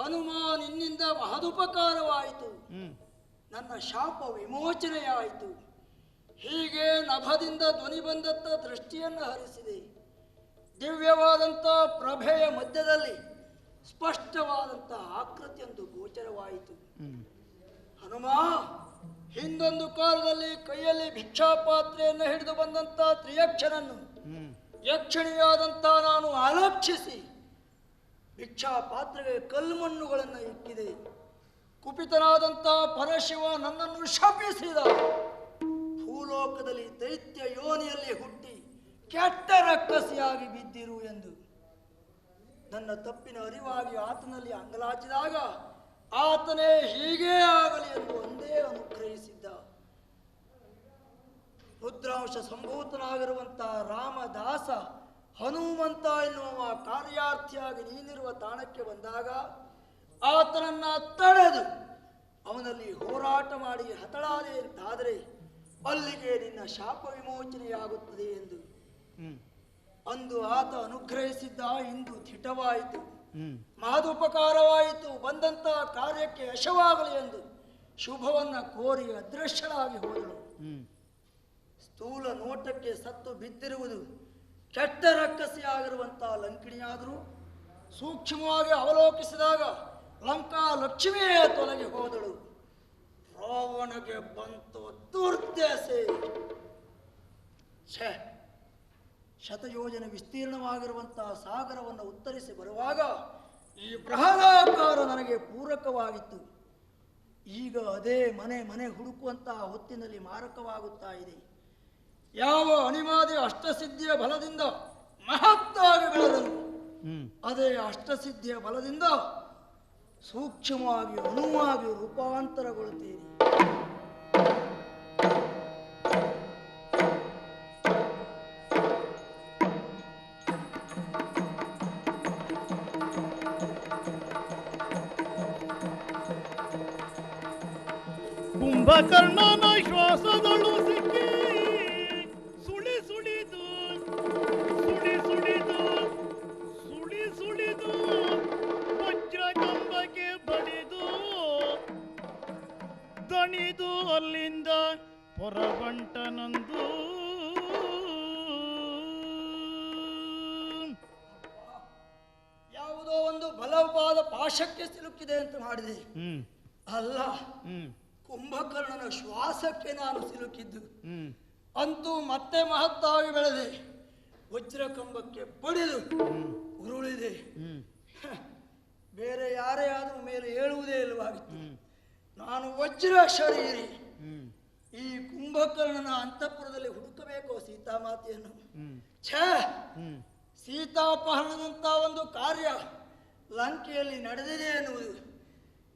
ಹನುಮ ನಿನ್ನಿಂದ ಮಹದುಪಕಾರವಾಯಿತು. ನನ್ನ ಶಾಪ ವಿಮೋಚನೆಯಾಯಿತು. ಹೀಗೆ ನಭದಿಂದ ಧ್ವನಿ ಬಂದತ್ತ ದೃಷ್ಟಿಯನ್ನು ಹರಿಸಿದೆ. ದಿವ್ಯವಾದಂಥ ಪ್ರಭೆಯ ಮಧ್ಯದಲ್ಲಿ ಸ್ಪಷ್ಟವಾದಂಥ ಆಕೃತಿಯೊಂದು ಗೋಚರವಾಯಿತು. ಹನುಮ ಹಿಂದೊಂದು ಕಾಲದಲ್ಲಿ ಕೈಯಲ್ಲಿ ಭಿಕ್ಷಾಪಾತ್ರೆಯನ್ನು ಹಿಡಿದು ಬಂದಂಥ ತ್ರಿಯಕ್ಷನನ್ನು ಯಕ್ಷಣಿಯಾದಂಥ ನಾನು ಅಲಕ್ಷಿಸಿ ಭಿಕ್ಷಾ ಪಾತ್ರೆಗೆ ಕಲ್ಮಣ್ಣುಗಳನ್ನು ಇಕ್ಕಿದೆ. ಕುಪಿತನಾದಂಥ ಪರಶಿವ ನನ್ನನ್ನು ಶಪಿಸಿದ. ಭೂಲೋಕದಲ್ಲಿ ದೈತ್ಯ ಯೋನಿಯಲ್ಲಿ ಹುಟ್ಟಿ ಕೆಟ್ಟ ರಕ್ಕಸಿಯಾಗಿ ಬಿದ್ದಿರು ಎಂದು. ನನ್ನ ತಪ್ಪಿನ ಅರಿವಾಗಿ ಆತನಲ್ಲಿ ಅಂಗಲಾಚಿದಾಗ ಆತನೇ ಹೀಗೇ ಆಗಲಿ ಎಂದು ಒಂದೇ ಅನುಗ್ರಹಿಸಿದ್ದ. ರುದ್ರಾಂಶ ಸಂಭೂತನಾಗಿರುವಂತಹ ರಾಮದಾಸ ಹನುಮಂತ ಎನ್ನುವ ಕಾರ್ಯಾರ್ಥಿಯಾಗಿ ನೀನಿರುವ ತಾಣಕ್ಕೆ ಬಂದಾಗ ಆತನನ್ನ ತಡೆದು ಅವನಲ್ಲಿ ಹೋರಾಟ ಮಾಡಿ ಹತಳಾದೆ ಅಂತಾದರೆ ಅಲ್ಲಿಗೆ ನಿನ್ನ ಶಾಪ ವಿಮೋಚನೆಯಾಗುತ್ತದೆ ಎಂದು. ಅಂದು ಆತ ಅನುಗ್ರಹಿಸಿದ್ದ ಇಂದು ದಿಟವಾಯಿತು. ಮಾದುಪಕಾರವಾಯಿತು. ಮಹದುಪಕಾರವಾಯಿತು ಬಂದಂತ ಕಾರ್ಯಕ್ಕೆ ಯಶವಾಗಲಿ ಎಂದು ಶುಭವನ್ನ ಕೋರಿ ಅದೃಶ್ಯಳಾಗಿ ಹೋದಳು. ಸ್ಥೂಲ ನೋಟಕ್ಕೆ ಸತ್ತು ಬಿದ್ದಿರುವುದು ಕೆಟ್ಟ ರಕ್ಕಸಿಯಾಗಿರುವಂತಹ ಲಂಕಿಣಿಯಾದರೂ ಸೂಕ್ಷ್ಮವಾಗಿ ಅವಲೋಕಿಸಿದಾಗ ಲಂಕಾ ಲಕ್ಷ್ಮಿಯೇ ತೊಲಗಿ ಹೋದಳು. ರಾವಣಗೆ ಬಂತು ದುರ್ದೆಸೆ. ಛೇ, ಶತಯೋಜನ ವಿಸ್ತೀರ್ಣವಾಗಿರುವಂತಹ ಸಾಗರವನ್ನು ಉತ್ತರಿಸಿ ಬರುವಾಗ ಈ ಬೃಹದಾಕಾರ ನನಗೆ ಪೂರಕವಾಗಿತ್ತು. ಈಗ ಅದೇ ಮನೆ ಮನೆ ಹುಡುಕುವಂತಹ ಹೊತ್ತಿನಲ್ಲಿ ಮಾರಕವಾಗುತ್ತಾ ಇದೆ. ಯಾವ ಅಣಿಮಾದಿ ಅಷ್ಟಸಿದ್ಧಿಯ ಬಲದಿಂದ ಮಹತ್ತಾಗಿ ಬೆಳೆದನು ಅದೇ ಅಷ್ಟಸಿದ್ಧಿಯ ಬಲದಿಂದ ಸೂಕ್ಷ್ಮವಾಗಿ ಅಣುವಾಗಿ ರೂಪಾಂತರಗೊಳ್ಳುತ್ತೀರಿ. ಕುಂಭಕರ್ಣನ ಹೊರಬಂಟನಂದು ಯಾವುದೋ ಒಂದು ಬಲವಾದ ಪಾಶಕ್ಕೆ ಸಿಲುಕಿದೆ ಅಂತ ಮಾಡಿದೆ. ಹ್ಮ್. ಅಲ್ಲ ಹ್ಮ್. ಕುಂಭಕರ್ಣನ ಶ್ವಾಸಕ್ಕೆ ನಾನು ಸಿಲುಕಿದ್ದು. ಹ್ಮ್. ಅಂತೂ ಮತ್ತೆ ಮಹತ್ತಾಗಿ ಬೆಳೆದೆ. ವಜ್ರ ಕಂಬಕ್ಕೆ ಬಡಿದು ಉರುಳಿದೆ. ಹ್ಮ್. ಬೇರೆ ಯಾರೇ ಆದರೂ ಮೇಲೆ ಹೇಳುವುದೇ ಇಲ್ಲವಾಗಿತ್ತು. ನಾನು ವಜ್ರ ಶರೀರಿ ಈ ಕುಂಭಕರ್ಣನ ಅಂತಃಪುರದಲ್ಲಿ ಹುಡುಕಬೇಕು ಸೀತಾಮಾತೆಯನ್ನು. ಮಾತೆಯನ್ನು ಛೇ! ಸೀತಾಪಹರಣದಂತ ಒಂದು ಕಾರ್ಯ ಲಂಕೆಯಲ್ಲಿ ನಡೆದಿದೆ ಎನ್ನುವುದು.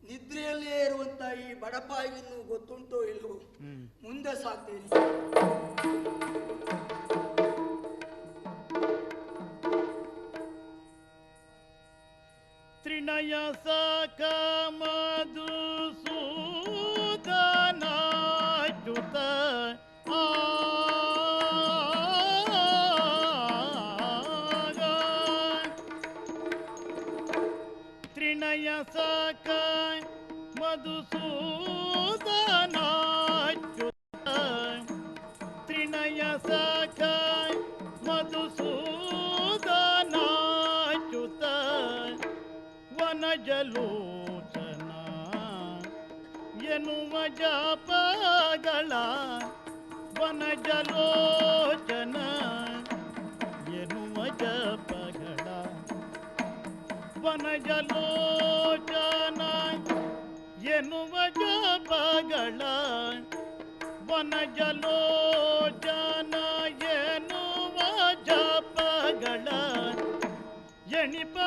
ನಿದ್ರೆಯಲ್ಲಿಯೇ ಇರುವಂತ ಈ ಬಡಪಾಯಿಯನ್ನು ಗೊತ್ತುಂಟೋ ಇಲ್ಲವೋ? ಮುಂದೆ ಸಾಕ್ತೇನೆ. ತ್ರಿನಯ ಸಕ यसा काय मधुसूदनाच्युत त्रिनयसा काय मधुसूदनाच्युत वनजलोचना यनुमजापगळ वनजलोचन यनुमजपगळ वनजलो ಜಪಗಳ ವನಜಲೋಚನ ಎನ್ನುವ ಜಪಗಳ ಎಣಿಪ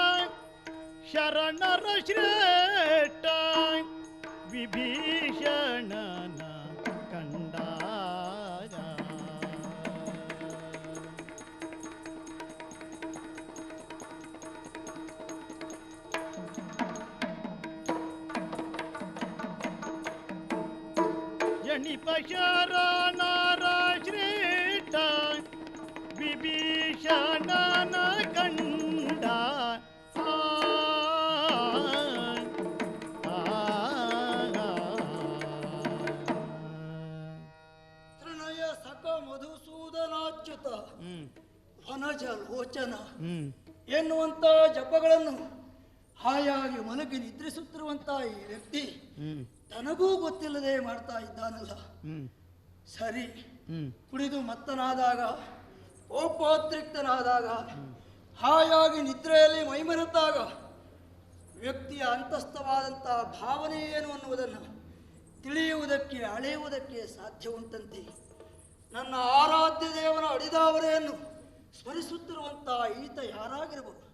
ಶರಣರ ಶ್ರೇಷ್ಠ ವಿಭೀಷಣನ ನಿಪಶರಣ ಶ್ರೇಷ್ಠ ವಿಭೀಷಣನ ಕಂಡ ತೃಣಯ ಸಕ ಮಧುಸೂದನಾಚ್ಯುತ ವನಜ ಲೋಚನ ಎನ್ನುವಂತ ಜಪಗಳನ್ನು ಹಾಯಾಗಿ ಮನಗೆ ನಿದ್ರಿಸುತ್ತಿರುವಂತಹ ಈ ವ್ಯಕ್ತಿ ತನಗೂ ಗೊತ್ತಿಲ್ಲದೆ ಮಾಡ್ತಾ ಇದ್ದಾನಲ್ಲ. ಸರಿ. ಕುಡಿದು ಮತ್ತನಾದಾಗ ಕೋಪೋದ್ರಿಕ್ತನಾದಾಗ ಹಾಯಾಗಿ ನಿದ್ರೆಯಲ್ಲಿ ಮೈಮರೆತಾಗ ವ್ಯಕ್ತಿಯ ಅಂತಸ್ಥವಾದಂಥ ಭಾವನೆ ಏನು ಅನ್ನುವುದನ್ನು ತಿಳಿಯುವುದಕ್ಕೆ ಅಳೆಯುವುದಕ್ಕೆ ಸಾಧ್ಯ ಉಂಟಂತೆ ನನ್ನ ಆರಾಧ್ಯ ದೇವನ ಅಡಿದಾವರೆಯನ್ನು ಸ್ಮರಿಸುತ್ತಿರುವಂಥ ಈತ ಯಾರಾಗಿರಬಹುದು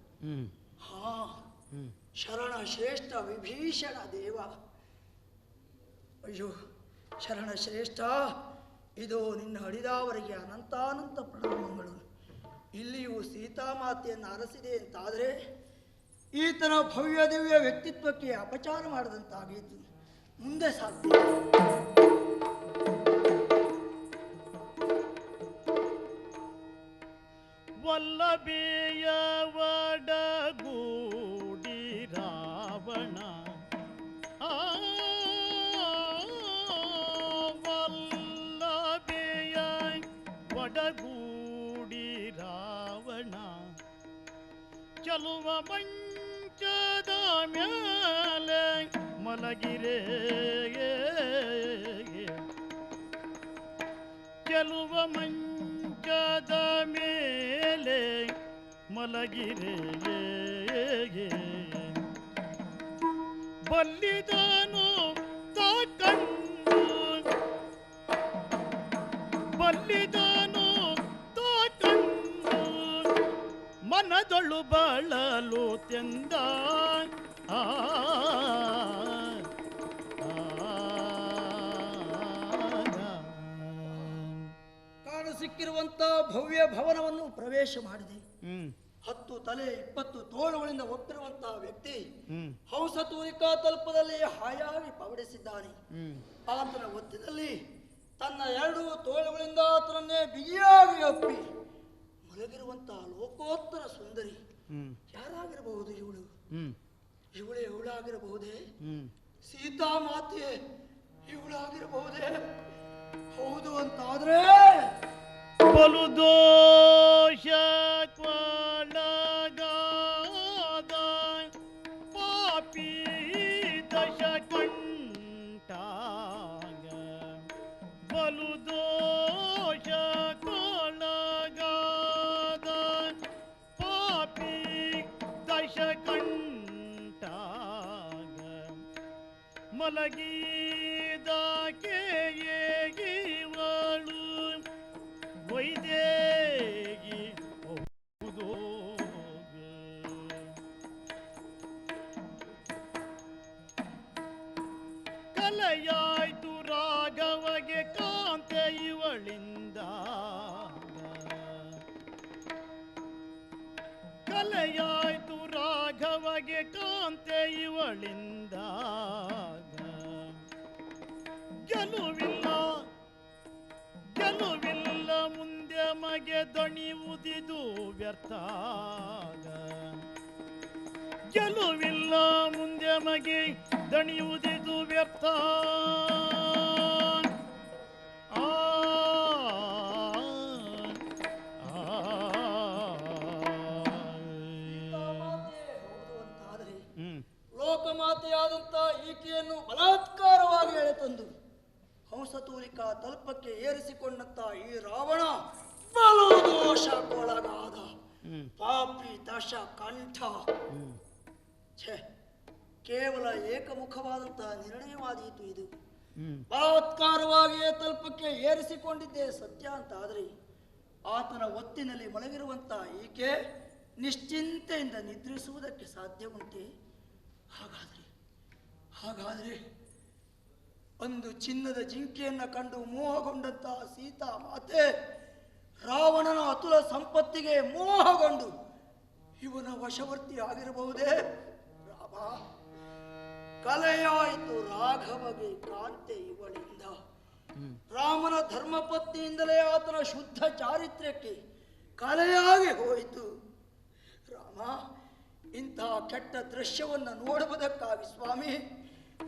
ಹಾ. ಶರಣ ಶ್ರೇಷ್ಠ ವಿಭೀಷಣ ದೇವ. ಅಯ್ಯೋ, ಶರಣ ಶ್ರೇಷ್ಠ, ಇದು ನಿನ್ನ ಹಡಿದಾವರಿಗೆ ಅನಂತಾನಂತ ಪ್ರಣಾಮಗಳು. ಇಲ್ಲಿಯೂ ಸೀತಾಮಾತೆಯನ್ನು ಅರಸಿದೆ ಅಂತಾದರೆ ಈತನ ಭವ್ಯ ದಿವ್ಯ ವ್ಯಕ್ತಿತ್ವಕ್ಕೆ ಅಪಚಾರ ಮಾಡಿದಂತಾಗೀತು. ಮುಂದೆ ಸಾಧ್ಯ ವಲ್ಲಭೆಯ ಮಂಚದ ಮ್ಯಾಲೆ ಮಲಗಿರೆ. ಕೆಲವ ಮಂಚದ ಮೇಲೆ ಮಲಗಿರೆ. ಬಲ್ಲಿದಾನು ತಾಕಂಡು ಮನದೊಳು ಬಾಳಲು ತೆಂದ ಆ ಸಿಕ್ಕಿರುವಂತ ಭವ್ಯ ಭವನವನ್ನು ಪ್ರವೇಶ ಮಾಡಿದೆ ಹತ್ತು ತಲೆ ಇಪ್ಪತ್ತು ತೋಳುಗಳಿಂದ ಒಪ್ಪಿರುವಂತಹ ವ್ಯಕ್ತಿ ಹೌಸ ತೂರಿಕಾ ತಲುಪದಲ್ಲಿ ಹಾಯಾಗಿ ಪವಡಿಸಿದ್ದಾನೆ ಆತನ ಒತ್ತಿನಲ್ಲಿ ತನ್ನ ಎರಡು ತೋಳುಗಳಿಂದ ಆತನನ್ನೇ ಬಿಗಿಯಾಗಿ ಅಪ್ಪಿ ಮಲಗಿರುವಂತಹ ಲೋಕೋತ್ತರ ಸುಂದರಿ ಯಾರಾಗಿರಬಹುದು ಇವಳು? ಹ್ಮ್. ಇವಳೇ ಇವಳಾಗಿರಬಹುದೇ ಹ್ಮ್. ಸೀತಾ ಮಾತೆ ಇವಳಾಗಿರಬಹುದೇ? ಹೌದು ಅಂತಾದ್ರೆ ಬಲು ದೋಷ ಮಲಗಿದಾಕೆ ಏಗಿವಳು ಒಯ್ದೇಗಿ ಹೌದೋ ಕಲೆಯಾಯ್ತು ರಾಘವಗೆ ಕಾಂತೆ ಇವಳಿಂದ. ಕಲೆಯಾಯ್ತು ರಾಘವಗೆ ಕಾಂತೆ ಇವಳಿಂದ. ಗೆಲುವಿಲ್ಲ ಗೆಲುವಿಲ್ಲ ಮುಂದೆ ಮಗೆ ದಣಿವುದಿದು ವ್ಯರ್ಥ ಗೆಲುವಿಲ್ಲ ಮುಂದೆ ಮಗೆ ದಣಿಯುವುದಿದು ವ್ಯರ್ಥ ಹಂಸತೂಲಿಕಾ ತಲ್ಪಕ್ಕೆ ಏರಿಸಿಕೊಂಡಂತ ಈ ರಾವಣ ಬಲು ದೋಷಕ್ಕೊಳಗಾದ. ಪಾಪಿ ದಶ ಕಂಠ. ಛೇ ಕೇವಲ ಏಕಮುಖವಾದಂತಹ ನಿರ್ಣಯವಾದೀತು ಇದು. ಬಲಾತ್ಕಾರವಾಗಿಯೇ ತಲ್ಪಕ್ಕೆ ಏರಿಸಿಕೊಂಡಿದ್ದೇ ಸತ್ಯ ಅಂತಾದರೆ ಆತನ ಒತ್ತಿನಲ್ಲಿ ಮಲಗಿರುವಂತ ಈಕೆ ನಿಶ್ಚಿಂತೆಯಿಂದ ನಿದ್ರಿಸುವುದಕ್ಕೆ ಸಾಧ್ಯ ಉಂಟೆ ಹಾಗಾದ್ರೆ ಹಾಗಾದರೆ ಒಂದು ಚಿನ್ನದ ಜಿಂಕೆಯನ್ನು ಕಂಡು ಮೋಹಗೊಂಡಂತಹ ಸೀತಾ ಮಾತೆ, ರಾವಣನ ಅತುಲ ಸಂಪತ್ತಿಗೆ ಮೋಹಗೊಂಡು ಇವನ ವಶವರ್ತಿ ಆಗಿರಬಹುದೇ? ರಾಮ, ಕಲೆಯಾಯಿತು ರಾಘವಗೆ ಕಾಂತೆ ಇವಳಿಂದ. ರಾಮನ ಧರ್ಮಪತ್ನಿಯಿಂದಲೇ ಆತನ ಶುದ್ಧ ಚಾರಿತ್ರ್ಯಕ್ಕೆ ಕಲೆಯಾಗಿ ಹೋಯಿತು. ರಾಮ ಇಂತಹ ಕೆಟ್ಟ ದೃಶ್ಯವನ್ನು ನೋಡುವುದಕ್ಕಾಗಿ ಸ್ವಾಮಿ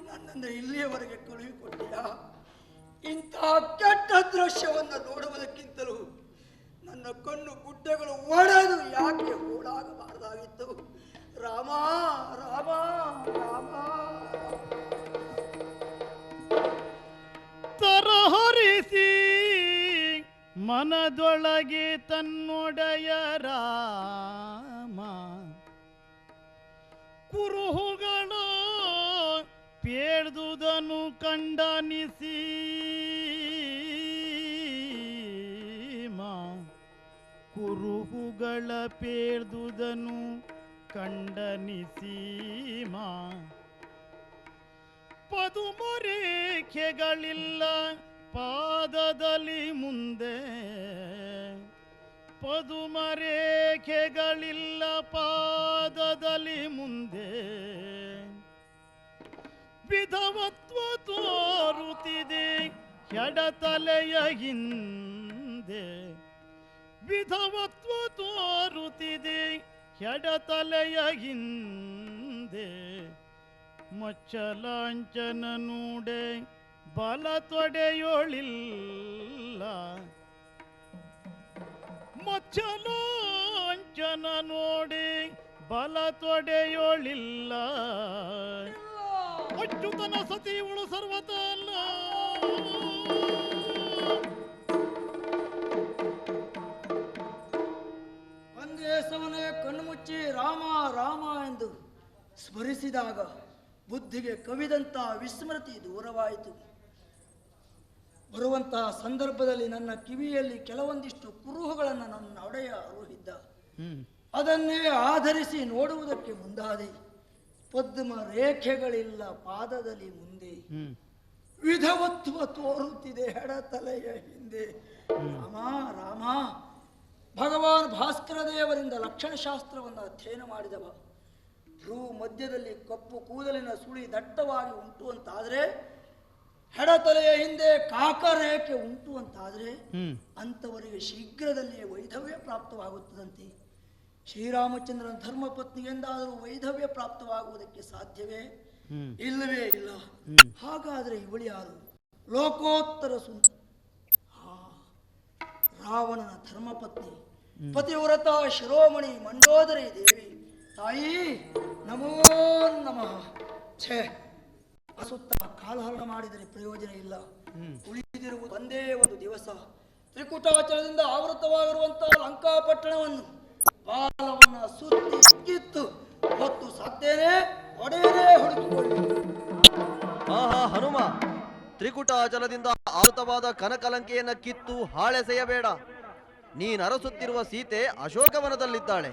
ನನ್ನನ್ನು ಇಲ್ಲಿಯವರೆಗೆ ಕಳುಹಿಕೊಟ್ಟಿಯ ಇಂತಹ ಕೆಟ್ಟ ದೃಶ್ಯವನ್ನು ನೋಡುವುದಕ್ಕಿಂತಲೂ ನನ್ನ ಕಣ್ಣು ಗುಡ್ಡೆಗಳು ಒಡೆದು ಯಾಕೆ ಓಡಾಗಬಾರದಾಗಿತ್ತು ರಾಮ ರಾಮ ರಾಮ. ತರಹರಿಸಿ ಮನದೊಳಗೆ ತನ್ನೊಡೆಯ ರಾಮ. ಕುರುಹುಗಳ ಕಂಡನಿಸಿ ಮಾ. ಕುರುಹುಗಳ ಪೇರ್ದುದನು ಕಂಡನಿಸಿ ಮಾ. ಪದುಮರೇಖೆಗಳಿಲ್ಲ ಪಾದದಲ್ಲಿ ಮುಂದೆ. ಪದುಮರೇಖೆಗಳಿಲ್ಲ ಪಾದದಲ್ಲಿ ಮುಂದೆ. ವಿಧವತ್ವ ತೋರುತ್ತಿದೆ ಎಡತಲೆಯ ಹಿಂದೆ. ವಿಧವತ್ವ ತೋರುತ್ತಿದೆ ಎಡತಲೆಯ ಹಿಂದೆ. ಮಚ್ಚಲಾಂಚನ ನೂಡೆ ಬಲ ತೊಡೆಯೋಳಿಲ್ಲ. ಮಚ್ಚಲಾಂಚನ ನೋಡಿ ಬಲ ತೊಡೆಯೋಳಿಲ್ಲ. ಅಚ್ಯುತನ ಸತಿಯವಳು ಸರ್ವತ ಅಲ್ಲ. ಒಂದೇ ಸಮನೆ ಕಣ್ಣು ಮುಚ್ಚಿ ರಾಮ ರಾಮ ಎಂದು ಸ್ಮರಿಸಿದಾಗ ಬುದ್ಧಿಗೆ ಕವಿದಂತ ವಿಸ್ಮೃತಿ ದೂರವಾಯಿತು. ಬರುವಂತಹ ಸಂದರ್ಭದಲ್ಲಿ ನನ್ನ ಕಿವಿಯಲ್ಲಿ ಕೆಲವೊಂದಿಷ್ಟು ಕುರುಹುಗಳನ್ನು ನನ್ನ ಒಡೆಯ ಅರುಹಿದ್ದ. ಅದನ್ನೇ ಆಧರಿಸಿ ನೋಡುವುದಕ್ಕೆ ಮುಂದಾದೆ. ಪದ್ಮ ರೇಖೆಗಳಿಲ್ಲ ಪಾದದಲ್ಲಿ ಮುಂದೆ. ವಿಧವತ್ವ ತೋರುತ್ತಿದೆ ಎಡತಲೆಯ ಹಿಂದೆ. ರಾಮ ರಾಮ. ಭಗವಾನ್ ಭಾಸ್ಕರ ದೇವರಿಂದ ಲಕ್ಷಣಶಾಸ್ತ್ರವನ್ನು ಅಧ್ಯಯನ ಮಾಡಿದವ. ಭ್ರೂ ಮಧ್ಯದಲ್ಲಿ ಕಪ್ಪು ಕೂದಲಿನ ಸುಳಿ ದಟ್ಟವಾಗಿ ಉಂಟು ಅಂತಾದರೆ ಹೆಡತಲೆಯ ಹಿಂದೆ ಕಾಕರೇಖೆ ಉಂಟು ಅಂತಾದರೆ ಅಂಥವರಿಗೆ ಶೀಘ್ರದಲ್ಲಿಯೇ ವೈಧವ್ಯ ಪ್ರಾಪ್ತವಾಗುತ್ತದಂತೆ. ಶ್ರೀರಾಮಚಂದ್ರನ ಧರ್ಮಪತ್ನಿ ಎಂದಾದರೂ ವೈಧವ್ಯ ಪ್ರಾಪ್ತವಾಗುವುದಕ್ಕೆ ಸಾಧ್ಯವೇ? ಇಲ್ಲವೇ ಇಲ್ಲ. ಹಾಗಾದರೆ ಇವಳು ಯಾರು? ಲೋಕೋತ್ತರ ಸುಂದರ ರಾವಣನ ಧರ್ಮಪತ್ನಿ. ಪತಿವ್ರತ ಶಿರೋಮಣಿ ಮಂಡೋದರಿ ದೇವಿ. ತಾಯಿ ನಮೋ ನಮಃ. ಛೇ ಅಸುತ್ತ ಕಾಲಹರಣ ಮಾಡಿದರೆ ಪ್ರಯೋಜನ ಇಲ್ಲ. ಉಳಿದಿರುವುದು ಒಂದೇ ಒಂದು ದಿವಸ. ತ್ರಿಕುಟಾಚಲದಿಂದ ಆವೃತವಾಗಿರುವಂತಹ ಲಂಕಾಪಟ್ಟಣವನ್ನು ಬಾಲವನ್ನ ಸುತ್ತಿ ಕಿತ್ತು, ಹೊತ್ತು ಸತ್ತೇನೆ, ಒಡೆಯನೇ ಹುಡುಕಿಕೊಳ್ಳಿ. ಆಹಾ, ಹನುಮ ತ್ರಿಕುಟಾಚಲದಿಂದ ಆವೃತವಾದ ಕನಕಲಂಕೆಯನ್ನ ಕಿತ್ತು ಹಾಳೆಸೆಯಬೇಡ ನೀನರಸುತ್ತಿರುವ ಸೀತೆ ಅಶೋಕವನದಲ್ಲಿದ್ದಾಳೆ.